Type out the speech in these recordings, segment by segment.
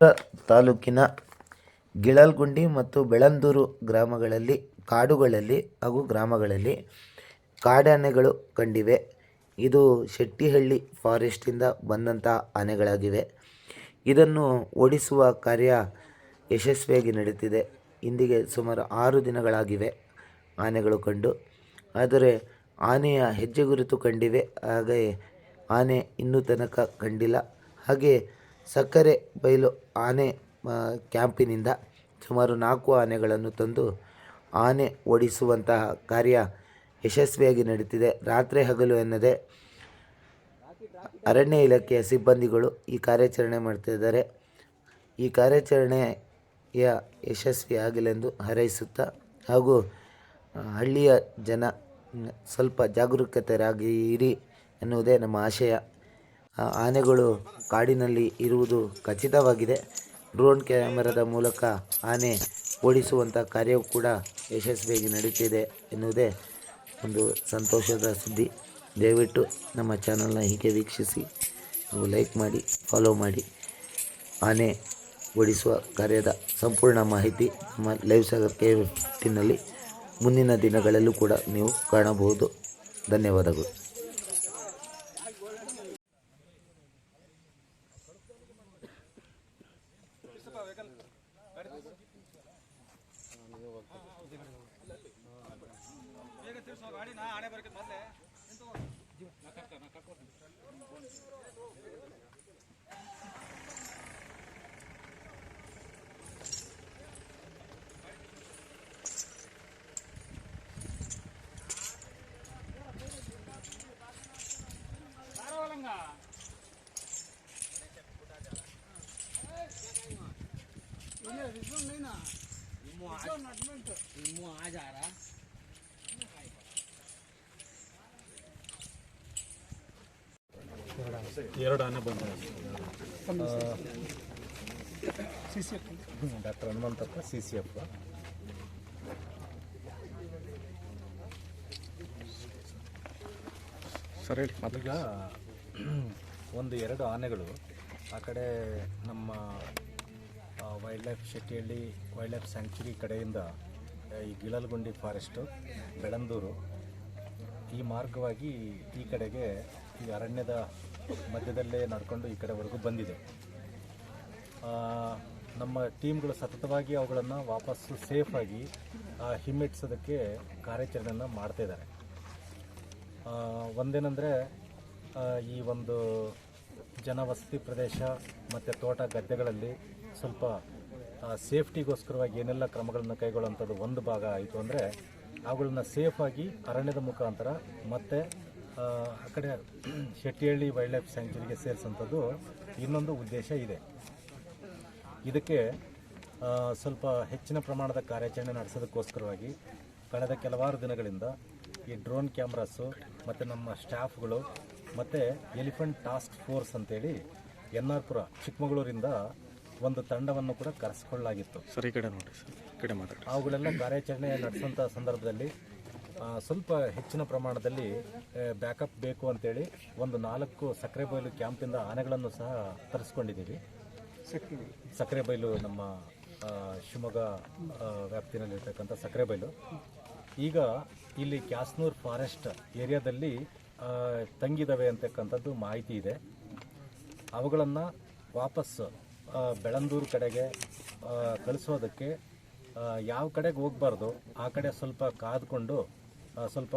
ತಾಲೂಕಿನ ಗಿಳಲ್ಗುಂಡಿ ಮತ್ತು ಬೆಳಂದೂರು ಗ್ರಾಮಗಳಲ್ಲಿ, ಕಾಡುಗಳಲ್ಲಿ ಹಾಗೂ ಗ್ರಾಮಗಳಲ್ಲಿ ಕಾಡಾನೆಗಳು ಕಂಡಿವೆ. ಇದು ಶೆಟ್ಟಿಹಳ್ಳಿ ಫಾರೆಸ್ಟಿಂದ ಬಂದಂಥ ಆನೆಗಳಾಗಿವೆ. ಇದನ್ನು ಓಡಿಸುವ ಕಾರ್ಯ ಯಶಸ್ವಿಯಾಗಿ ನಡೆಯುತ್ತಿದೆ ಇಂದಿಗೆ ಸುಮಾರು ಆರು ದಿನಗಳಾಗಿವೆ ಆನೆಗಳು ಕಂಡು. ಆದರೆ ಆನೆಯ ಹೆಜ್ಜೆ ಗುರುತು ಕಂಡಿವೆ. ಹಾಗೆ ಆನೆ ಇನ್ನೂ ತನಕ ಕಂಡಿಲ್ಲ. ಹಾಗೆ ಸಕ್ಕರೆ ಬಯಲು ಆನೆ ಕ್ಯಾಂಪಿನಿಂದ ಸುಮಾರು ನಾಲ್ಕು ಆನೆಗಳನ್ನು ತಂದು ಆನೆ ಓಡಿಸುವಂತಹ ಕಾರ್ಯ ಯಶಸ್ವಿಯಾಗಿ ನಡೀತಿದೆ. ರಾತ್ರಿ ಹಗಲು ಎನ್ನದೆ ಅರಣ್ಯ ಇಲಾಖೆಯ ಸಿಬ್ಬಂದಿಗಳು ಈ ಕಾರ್ಯಾಚರಣೆ ಮಾಡ್ತಿದ್ದಾರೆ. ಈ ಕಾರ್ಯಾಚರಣೆಯ ಯಶಸ್ವಿಯಾಗಲೆಂದು ಹಾರೈಸುತ್ತಾ ಹಾಗೂ ಹಳ್ಳಿಯ ಜನ ಸ್ವಲ್ಪ ಜಾಗರೂಕತೆರಾಗಿರಿ ಎನ್ನುವುದೇ ನಮ್ಮ ಆಶಯ. ಆನೆಗಳು ಕಾಡಿನಲ್ಲಿ ಇರುವುದು ಖಚಿತವಾಗಿದೆ. ಡ್ರೋನ್ ಕ್ಯಾಮರಾದ ಮೂಲಕ ಆನೆ ಓಡಿಸುವಂಥ ಕಾರ್ಯವೂ ಕೂಡ ಯಶಸ್ವಿಯಾಗಿ ನಡೀತಿದೆ ಎನ್ನುವುದೇ ಒಂದು ಸಂತೋಷದ ಸುದ್ದಿ. ದಯವಿಟ್ಟು ನಮ್ಮ ಚಾನಲ್ನ ಹೀಗೆ ವೀಕ್ಷಿಸಿ, ನೀವು ಲೈಕ್ ಮಾಡಿ ಫಾಲೋ ಮಾಡಿ. ಆನೆ ಓಡಿಸುವ ಕಾರ್ಯದ ಸಂಪೂರ್ಣ ಮಾಹಿತಿ ನಮ್ಮ ಲೈವ್ ಸಾಗರ್ ಕೆ ಮುಂದಿನ ದಿನಗಳಲ್ಲೂ ಕೂಡ ನೀವು ಕಾಣಬಹುದು. ಧನ್ಯವಾದಗಳು. ಬೇಗ ತಿಳಿಸೋ ಗಾಡಿ ನಾ ಹಣೆ ಬರೋಕ್ಕೆ ಮೊದಲೇ ನಾ ಕಟ್ಕ ನಾ ಕಟ್ಕೊಡ್ತೀನಿ కావాలంగా విజయం నేనా నట్మెంట్ ಎರಡು ಆನೆ ಬಂದ doctor Hanumanthappa C C F ಸರಿ ಈಗ ಒಂದು ಎರಡು ಆನೆಗಳು ಆ ಕಡೆ ನಮ್ಮ wild life Shettihalli wild life sanctuary ಕಡೆಯಿಂದ ಈ ಗಿಳಲ್ಗುಂಡಿ ಫಾರೆಸ್ಟು ಬೆಳಂದೂರು ಈ ಮಾರ್ಗವಾಗಿ ಈ ಕಡೆಗೆ ಈ ಅರಣ್ಯದ ಮಧ್ಯದಲ್ಲೇ ನಡ್ಕೊಂಡು ಈ ಕಡೆವರೆಗೂ ಬಂದಿದೆ. ನಮ್ಮ ಟೀಮ್ಗಳು ಸತತವಾಗಿ ಅವುಗಳನ್ನು ವಾಪಸ್ಸು ಸೇಫಾಗಿ ಹಿಮ್ಮೆಟ್ಸೋದಕ್ಕೆ ಕಾರ್ಯಾಚರಣೆಯನ್ನು ಮಾಡ್ತಾ ಇದ್ದಾರೆ. ಆ, ಒಂದೇನೆಂದರೆ ಈ ಒಂದು ಜನವಸತಿ ಪ್ರದೇಶ ಮತ್ತು ತೋಟ ಗದ್ದೆಗಳಲ್ಲಿ ಸ್ವಲ್ಪ ಆ, ಸೇಫ್ಟಿಗೋಸ್ಕರವಾಗಿ ಏನೆಲ್ಲ ಕ್ರಮಗಳನ್ನು ಕೈಗೊಳ್ಳುವಂಥದ್ದು ಒಂದು ಭಾಗ ಆಯಿತು ಅಂದರೆ ಅವುಗಳನ್ನ ಸೇಫಾಗಿ ಅರಣ್ಯದ ಮುಖಾಂತರ ಮತ್ತು ಆ ಕಡೆ ಶೆಟ್ಟಿಹಳ್ಳಿ ವೈಲ್ಡ್ ಲೈಫ್ ಸ್ಯಾಂಕ್ಚುರಿಗೆ ಸೇರಿಸುವಂಥದ್ದು ಇನ್ನೊಂದು ಉದ್ದೇಶ ಇದೆ. ಇದಕ್ಕೆ ಸ್ವಲ್ಪ ಹೆಚ್ಚಿನ ಪ್ರಮಾಣದ ಕಾರ್ಯಾಚರಣೆ ನಡೆಸೋದಕ್ಕೋಸ್ಕರವಾಗಿ ಕಳೆದ ಕೆಲವಾರು ದಿನಗಳಿಂದ ಈ ಡ್ರೋನ್ ಕ್ಯಾಮ್ರಾಸು ಮತ್ತು ನಮ್ಮ ಸ್ಟಾಫ್ಗಳು ಮತ್ತು ಎಲಿಫೆಂಟ್ ಟಾಸ್ಕ್ ಫೋರ್ಸ್ ಅಂತೇಳಿ ಎನ್ ಆರ್ ಪುರ ಚಿಕ್ಕಮಗಳೂರಿಂದ ಒಂದು ತಂಡವನ್ನು ಕೂಡ ಕರೆಸಿಕೊಳ್ಳಲಾಗಿತ್ತು. ಸರ್ ಈ ಕಡೆ ನೋಡಿ ಸರ್ ಈ ಕಡೆ ಮಾತಾಡಿ ಅವುಗಳೆಲ್ಲ ಕಾರ್ಯಾಚರಣೆ ನಡೆಸುವಂಥ ಸಂದರ್ಭದಲ್ಲಿ ಸ್ವಲ್ಪ ಹೆಚ್ಚಿನ ಪ್ರಮಾಣದಲ್ಲಿ ಬ್ಯಾಕಪ್ ಬೇಕು ಅಂತೇಳಿ ಒಂದು ನಾಲ್ಕು ಸಕ್ಕರೆ ಬಯಲು ಕ್ಯಾಂಪಿಂದ ಆನೆಗಳನ್ನು ಸಹ ತರಿಸ್ಕೊಂಡಿದ್ದೀವಿ. ಸಕ್ಕರೆ ಬಯಲು ನಮ್ಮ ಶಿವಮೊಗ್ಗ ವ್ಯಾಪ್ತಿಯಲ್ಲಿರ್ತಕ್ಕಂಥ ವ್ಯಾಪ್ತಿನಲ್ಲಿರ್ತಕ್ಕಂಥ ಸಕ್ಕರೆ ಬಯಲು ಈಗ ಇಲ್ಲಿ ಕ್ಯಾಸ್ನೂರ್ ಫಾರೆಸ್ಟ್ ಏರಿಯಾದಲ್ಲಿ ತಂಗಿದವೆ ಅಂತಕ್ಕಂಥದ್ದು ಮಾಹಿತಿ ಇದೆ. ಅವುಗಳನ್ನು ವಾಪಸ್ ಬೆಳಂದೂರು ಕಡೆಗೆ ಕಳಿಸೋದಕ್ಕೆ ಯಾವ ಕಡೆಗೆ ಹೋಗಬಾರ್ದು, ಆ ಕಡೆ ಸ್ವಲ್ಪ ಕಾದ್ಕೊಂಡು ಸ್ವಲ್ಪ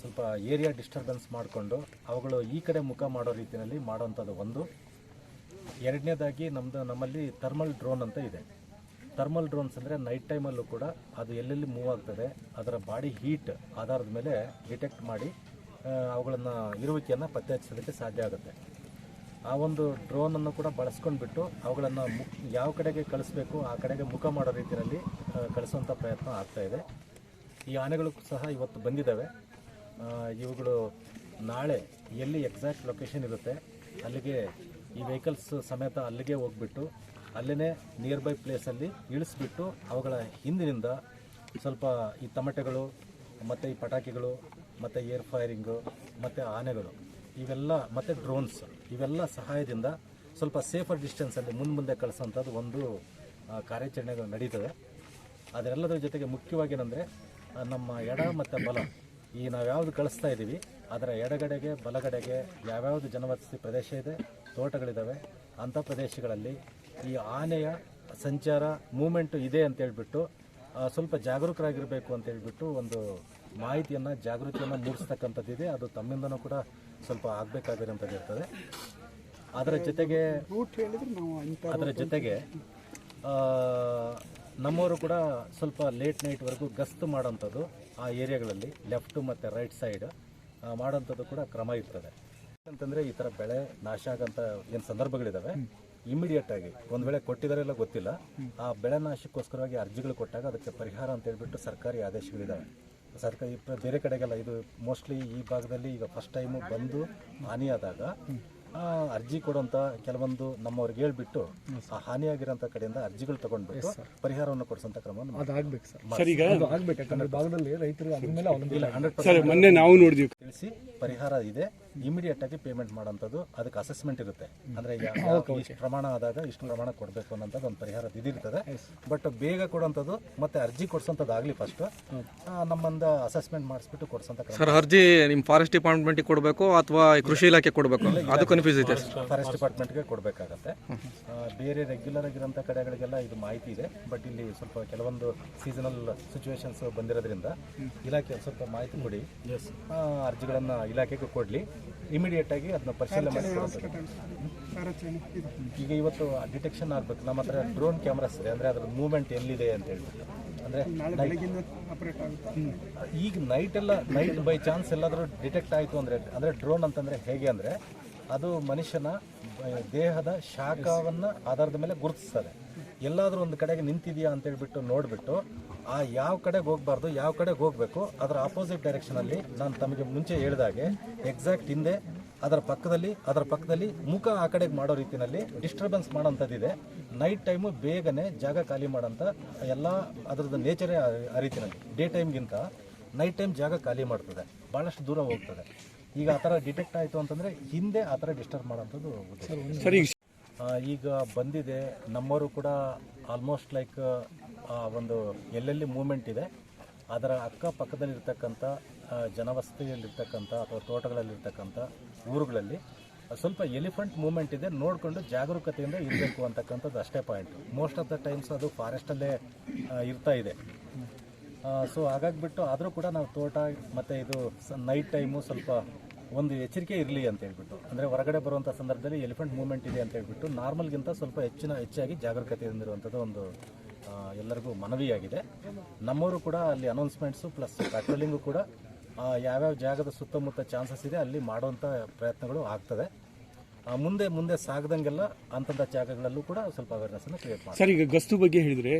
ಸ್ವಲ್ಪ ಏರಿಯಾ ಡಿಸ್ಟರ್ಬೆನ್ಸ್ ಮಾಡಿಕೊಂಡು, ಅವುಗಳು ಈ ಕಡೆ ಮುಖ ಮಾಡೋ ರೀತಿಯಲ್ಲಿ ಮಾಡೋವಂಥದ್ದು ಒಂದು. ಎರಡನೇದಾಗಿ ನಮ್ಮದು ನಮ್ಮಲ್ಲಿ ಥರ್ಮಲ್ ಡ್ರೋನ್ ಅಂತ ಇದೆ. ಥರ್ಮಲ್ ಡ್ರೋನ್ಸ್ ಅಂದರೆ ನೈಟ್ ಟೈಮಲ್ಲೂ ಕೂಡ ಅದು ಎಲ್ಲೆಲ್ಲಿ ಮೂವ್ ಆಗ್ತದೆ, ಅದರ ಬಾಡಿ ಹೀಟ್ ಆಧಾರದ ಮೇಲೆ ಡಿಟೆಕ್ಟ್ ಮಾಡಿ ಅವುಗಳನ್ನು ಇರುವಿಕೆಯನ್ನು ಪತ್ತೆ ಹಚ್ಚೋದಕ್ಕೆ ಸಾಧ್ಯ ಆಗುತ್ತೆ. ಆ ಒಂದು ಡ್ರೋನನ್ನು ಕೂಡ ಬಳಸ್ಕೊಂಡ್ಬಿಟ್ಟು ಅವುಗಳನ್ನು ಮುಖ ಯಾವ ಕಡೆಗೆ ಕಳಿಸ್ಬೇಕು, ಆ ಕಡೆಗೆ ಮುಖ ಮಾಡೋ ರೀತಿಯಲ್ಲಿ ಕಳಿಸುವಂಥ ಪ್ರಯತ್ನ ಆಗ್ತಾ ಇದೆ. ಈ ಆನೆಗಳು ಸಹ ಇವತ್ತು ಬಂದಿದ್ದಾವೆ. ಇವುಗಳು ನಾಳೆ ಎಲ್ಲಿ ಎಕ್ಸಾಕ್ಟ್ ಲೊಕೇಶನ್ ಇರುತ್ತೆ, ಅಲ್ಲಿಗೆ ಈ ವೆಹಿಕಲ್ಸ್ ಸಮೇತ ಅಲ್ಲಿಗೆ ಹೋಗ್ಬಿಟ್ಟು ಅಲ್ಲೇ ನಿಯರ್ ಬೈ ಪ್ಲೇಸಲ್ಲಿ ಇಳಿಸ್ಬಿಟ್ಟು ಅವುಗಳ ಹಿಂದಿನಿಂದ ಸ್ವಲ್ಪ ಈ ತಮಟೆಗಳು, ಮತ್ತು ಈ ಪಟಾಕಿಗಳು, ಮತ್ತು ಏರ್ ಫೈರಿಂಗು ಮತ್ತು ಆನೆಗಳು. ಇವೆಲ್ಲ ಮತ್ತು ಡ್ರೋನ್ಸ್ ಇವೆಲ್ಲ ಸಹಾಯದಿಂದ ಸ್ವಲ್ಪ ಸೇಫರ್ ಡಿಸ್ಟೆನ್ಸಲ್ಲಿ ಮುಂದೆ ಮುಂದೆ ಕಳಿಸೋಂಥದ್ದು ಒಂದು ಕಾರ್ಯಾಚರಣೆಗಳು ನಡೀತದೆ. ಅದರೆಲ್ಲದರ ಜೊತೆಗೆ ಮುಖ್ಯವಾಗಿ ಏನಂದರೆ ನಮ್ಮ ಎಡ ಮತ್ತು ಬಲ. ಈ ನಾವು ಯಾವುದು ಕಳಿಸ್ತಾ ಇದ್ದೀವಿ ಅದರ ಎಡಗಡೆಗೆ, ಬಲಗಡೆಗೆ ಯಾವ್ಯಾವುದು ಜನವಸತಿ ಪ್ರದೇಶ ಇದೆ ತೋಟಗಳಿದ್ದಾವೆ ಅಂಥ ಪ್ರದೇಶಗಳಲ್ಲಿ ಈ ಆನೆಯ ಸಂಚಾರ ಮೂಮೆಂಟು ಇದೆ ಅಂತ ಹೇಳ್ಬಿಟ್ಟು ಸ್ವಲ್ಪ ಜಾಗರೂಕರಾಗಿರಬೇಕು ಅಂತ ಹೇಳ್ಬಿಟ್ಟು ಒಂದು ಮಾಹಿತಿಯನ್ನು, ಜಾಗೃತಿಯನ್ನು ಮೂಡಿಸ್ತಕ್ಕಂಥದ್ದಿದೆ. ಅದು ತಮ್ಮಿಂದನೂ ಕೂಡ ಸ್ವಲ್ಪ ಆಗಬೇಕಾಗಿರೋಂಥದ್ದಿರ್ತದೆ ಅದರ ಜೊತೆಗೆ ಅದರ ಜೊತೆಗೆ ನಮ್ಮವರು ಕೂಡ ಸ್ವಲ್ಪ ಲೇಟ್ ನೈಟ್ವರೆಗೂ ಗಸ್ತು ಮಾಡೋಂಥದ್ದು ಆ ಏರಿಯಾಗಳಲ್ಲಿ ಲೆಫ್ಟು ಮತ್ತು ರೈಟ್ ಸೈಡ್ ಮಾಡೋಂಥದ್ದು ಕೂಡ ಕ್ರಮ ಇರ್ತದೆ. ಅಂತಂದರೆ ಈ ಥರ ಬೆಳೆ ನಾಶ ಆಗೋಂಥ ಏನು ಸಂದರ್ಭಗಳಿದ್ದಾವೆ ಇಮಿಡಿಯೇಟ್ ಆಗಿ ಒಂದು ವೇಳೆ ಕೊಟ್ಟಿದಾರೆಲ್ಲ ಗೊತ್ತಿಲ್ಲ. ಆ ಬೆಳೆ ನಾಶಕ್ಕೋಸ್ಕರವಾಗಿ ಅರ್ಜಿಗಳು ಕೊಟ್ಟಾಗ ಅದಕ್ಕೆ ಪರಿಹಾರ ಅಂತ ಹೇಳ್ಬಿಟ್ಟು ಸರ್ಕಾರಿ ಆದೇಶಗಳಿದ್ದಾವೆ ಸರ್ಕಾರ ಬೇರೆ ಕಡೆಗೆಲ್ಲ ಇದು ಮೋಸ್ಟ್ಲಿ ಈ ಭಾಗದಲ್ಲಿ ಈಗ ಫಸ್ಟ್ ಟೈಮು ಬಂದು ಹಾನಿಯಾದಾಗ ಆ, ಅರ್ಜಿ ಕೊಡುವಂಥ ಕೆಲವೊಂದು ನಮ್ಮವ್ರಿಗೆ ಹೇಳ್ಬಿಟ್ಟು ಆ ಹಾನಿಯಾಗಿರೋಂಥ ಕಡೆಯಿಂದ ಅರ್ಜಿಗಳು ತಗೊಂಡ್ಬಿಟ್ಟು ಪರಿಹಾರವನ್ನು ಕೊಡಿಸೋಂಥ ಕ್ರಮವನ್ನು ಮಾಡ್ತೀವಿ. ಅದಾಗ್ಬೇಕು ಸರ್ ಈಗ ಆಗ್ಬೇಕು ಯಾಕಂದ್ರೆ ಭಾಗದಲ್ಲಿ ರೈತರು ಅದ್ರ ಮೇಲೆ ಅವಲಂಬನೆ ಇಲ್ಲ ಹಂಡ್ರೆಡ್ ಸರ್ ಮೊನ್ನೆ ನಾವು ನೋಡಿದ್ವಿ. ತಿಳಿಸಿ ಪರಿಹಾರ ಇದೆ. ಇಮಿಡಿಯೇಟ್ ಆಗಿ ಪೇಮೆಂಟ್ ಮಾಡೋಂಥದ್ದು ಅದಕ್ಕೆ ಅಸೆಸ್ಮೆಂಟ್ ಇರುತ್ತೆ. ಅಂದ್ರೆ ಈಗ ಇಷ್ಟು ಪ್ರಮಾಣ ಆದಾಗ ಇಷ್ಟು ಪ್ರಮಾಣ ಕೊಡಬೇಕು ಅನ್ನೋಂಥದ್ದು ಒಂದು ಪರಿಹಾರ ಇದಿರ್ತದೆ ಬಟ್ ಬೇಗ ಕೊಡುವಂಥದ್ದು ಮತ್ತೆ ಅರ್ಜಿ ಕೊಡ್ಸೋಂಥದ್ದು ಆಗಲಿ ಫಸ್ಟ್ ನಮ್ಮಂದ ಅಸೆಸ್ಮೆಂಟ್ ಮಾಡಿಸ್ಬಿಟ್ಟು ಕೊಡ್ಸೋಂಥ ಸರ್ ಅರ್ಜಿ ನಿಮ್ಮ ಫಾರೆಸ್ಟ್ ಡಿಪಾರ್ಟ್ಮೆಂಟಿಗೆ ಕೊಡಬೇಕು ಅಥವಾ ಕೃಷಿ ಇಲಾಖೆ ಕೊಡಬೇಕು? ಅದು ಕನ್ಫ್ಯೂಸ್ ಇದೆ ಸರ್ ಫಾರೆಸ್ಟ್ ಡಿಪಾರ್ಟ್ಮೆಂಟ್ಗೆ ಕೊಡಬೇಕಾಗತ್ತೆ. ಬೇರೆ ರೆಗ್ಯುಲರ್ ಆಗಿರೋಂಥ ಕಡೆಗಳಿಗೆಲ್ಲ ಇದು ಮಾಹಿತಿ ಇದೆ. ಬಟ್ ಇಲ್ಲಿ ಸ್ವಲ್ಪ ಕೆಲವೊಂದು ಸೀಸನಲ್ ಸಿಚುವೇಶನ್ಸ್ ಬಂದಿರೋದ್ರಿಂದ ಇಲಾಖೆ ಸ್ವಲ್ಪ ಮಾಹಿತಿ ಕೊಡಿ. ಅರ್ಜಿಗಳನ್ನು ಇಲಾಖೆಗೂ ಇಲಾಖೆಗೆ ಕೊಡಲಿ. ಇಮಿಡಿಯೇಟ್ ಆಗಿ ಅದನ್ನ ಪರಿಶೀಲನೆ ಮಾಡಿ ಈಗ ಇವತ್ತು ಡಿಟೆಕ್ಷನ್ ಆಗ್ಬೇಕು. ನಮ್ಮ ಹತ್ರ ಡ್ರೋನ್ ಕ್ಯಾಮ್ರಾಸ್ ಇದೆ ಅಂದ್ರೆ ಅದ್ರ ಮೂವ್ಮೆಂಟ್ ಎಲ್ಲಿದೆ ಅಂತ ಹೇಳ್ಬಿಟ್ಟು ಅಂದ್ರೆ ಈಗ ನೈಟ್ ಎಲ್ಲ ನೈಟ್ ಬೈ ಚಾನ್ಸ್ ಎಲ್ಲಾದರೂ ಡಿಟೆಕ್ಟ್ ಆಯಿತು ಅಂದ್ರೆ ಅಂದ್ರೆ ಡ್ರೋನ್ ಅಂತಂದ್ರೆ ಹೇಗೆ ಅಂದ್ರೆ ಅದು ಮನುಷ್ಯನ ದೇಹದ ಶಾಖವನ್ನು ಆಧಾರದ ಮೇಲೆ ಗುರುತಿಸ್ತದೆ. ಎಲ್ಲಾದ್ರೂ ಒಂದು ಕಡೆಗೆ ನಿಂತಿದೆಯಾ ಅಂತ ಹೇಳ್ಬಿಟ್ಟು ನೋಡ್ಬಿಟ್ಟು, ಆ ಯಾವ ಕಡೆಗೆ ಹೋಗ್ಬಾರ್ದು, ಯಾವ ಕಡೆಗೆ ಹೋಗ್ಬೇಕು, ಅದರ ಆಪೋಸಿಟ್ ಡೈರೆಕ್ಷನಲ್ಲಿ ನಾನು ತಮಗೆ ಮುಂಚೆ ಹೇಳಿದಾಗೆ ಎಕ್ಸಾಕ್ಟ್ ಹಿಂದೆ, ಅದರ ಪಕ್ಕದಲ್ಲಿ ಅದರ ಪಕ್ಕದಲ್ಲಿ ಮುಖ ಆ ಕಡೆಗೆ ಮಾಡೋ ರೀತಿಯಲ್ಲಿ ಡಿಸ್ಟರ್ಬೆನ್ಸ್ ಮಾಡೋಂಥದ್ದಿದೆ. ನೈಟ್ ಟೈಮು ಬೇಗನೆ ಜಾಗ ಖಾಲಿ ಮಾಡೋಂಥ ಎಲ್ಲ ಅದರದ್ದು ನೇಚರೇ ಆ ರೀತಿಯಲ್ಲಿ ಡೇ ಟೈಮ್ಗಿಂತ ನೈಟ್ ಟೈಮ್ ಜಾಗ ಖಾಲಿ ಮಾಡ್ತದೆ ಭಾಳಷ್ಟು ದೂರ ಹೋಗ್ತದೆ. ಈಗ ಆ ಥರ ಡಿಟೆಕ್ಟ್ ಆಯಿತು ಅಂತಂದರೆ ಹಿಂದೆ ಆ ಥರ ಡಿಸ್ಟರ್ಬ್ ಮಾಡೋಂಥದ್ದು ಸರಿ ಈಗ ಬಂದಿದೆ. ನಮ್ಮವರು ಕೂಡ ಆಲ್ಮೋಸ್ಟ್ ಲೈಕ್ ಒಂದು ಎಲ್ಲೆಲ್ಲಿ ಮೂಮೆಂಟ್ ಇದೆ, ಅದರ ಅಕ್ಕಪಕ್ಕದಲ್ಲಿರ್ತಕ್ಕಂಥ ಜನವಸತಿಯಲ್ಲಿರ್ತಕ್ಕಂಥ ಅಥವಾ ತೋಟಗಳಲ್ಲಿರ್ತಕ್ಕಂಥ ಊರುಗಳಲ್ಲಿ ಸ್ವಲ್ಪ ಎಲಿಫೆಂಟ್ ಮೂಮೆಂಟ್ ಇದೆ. ನೋಡಿಕೊಂಡು ಜಾಗರೂಕತೆಯಿಂದ ಇರಬೇಕು ಅಂತಕ್ಕಂಥದ್ದು ಅಷ್ಟೇ point most of the times ಅದು ಫಾರೆಸ್ಟಲ್ಲೇ ಇರ್ತಾ ಇದೆ. ಸೊ ಹಾಗಾಗಿಬಿಟ್ಟು ಆದರೂ ಕೂಡ ನಾವು ತೋಟ ಮತ್ತು ಇದು ನೈಟ್ ಟೈಮು ಸ್ವಲ್ಪ ಒಂದು ಎಚ್ಚರಿಕೆ ಇರಲಿ ಅಂತ ಹೇಳ್ಬಿಟ್ಟು, ಅಂದರೆ ಹೊರಗಡೆ ಬರುವಂಥ ಸಂದರ್ಭದಲ್ಲಿ ಎಲಿಫೆಂಟ್ ಮೂವ್ಮೆಂಟ್ ಇದೆ ಅಂತ ಹೇಳ್ಬಿಟ್ಟು ನಾರ್ಮಲ್ಗಿಂತ ಸ್ವಲ್ಪ ಹೆಚ್ಚಿನ, ಹೆಚ್ಚಾಗಿ ಜಾಗರೂಕತೆಯಿಂದಿರುವಂಥದ್ದು ಒಂದು ಎಲ್ಲರಿಗೂ ಮನವಿಯಾಗಿದೆ. ನಮ್ಮವರು ಕೂಡ ಅಲ್ಲಿ ಅನೌನ್ಸ್ಮೆಂಟ್ಸು ಪ್ಲಸ್ ಪೆಟ್ರೋಲಿಂಗು ಕೂಡ ಯಾವ್ಯಾವ ಜಾಗದ ಸುತ್ತಮುತ್ತ ಚಾನ್ಸಸ್ ಇದೆ ಅಲ್ಲಿ ಮಾಡುವಂಥ ಪ್ರಯತ್ನಗಳು ಆಗ್ತದೆ. ಮುಂದೆ ಮುಂದೆ ಸಾಗದಂಗೆಲ್ಲ ಅಂತಂಥ ಜಾಗಗಳಲ್ಲೂ ಕೂಡ ಸ್ವಲ್ಪ ಅವೇರ್ನೆಸ್ಸನ್ನು ಕ್ರಿಯೇಟ್ ಮಾಡಿ ಸರ್, ಈಗ ಗಸ್ತು ಬಗ್ಗೆ ಹೇಳಿದ್ರೆ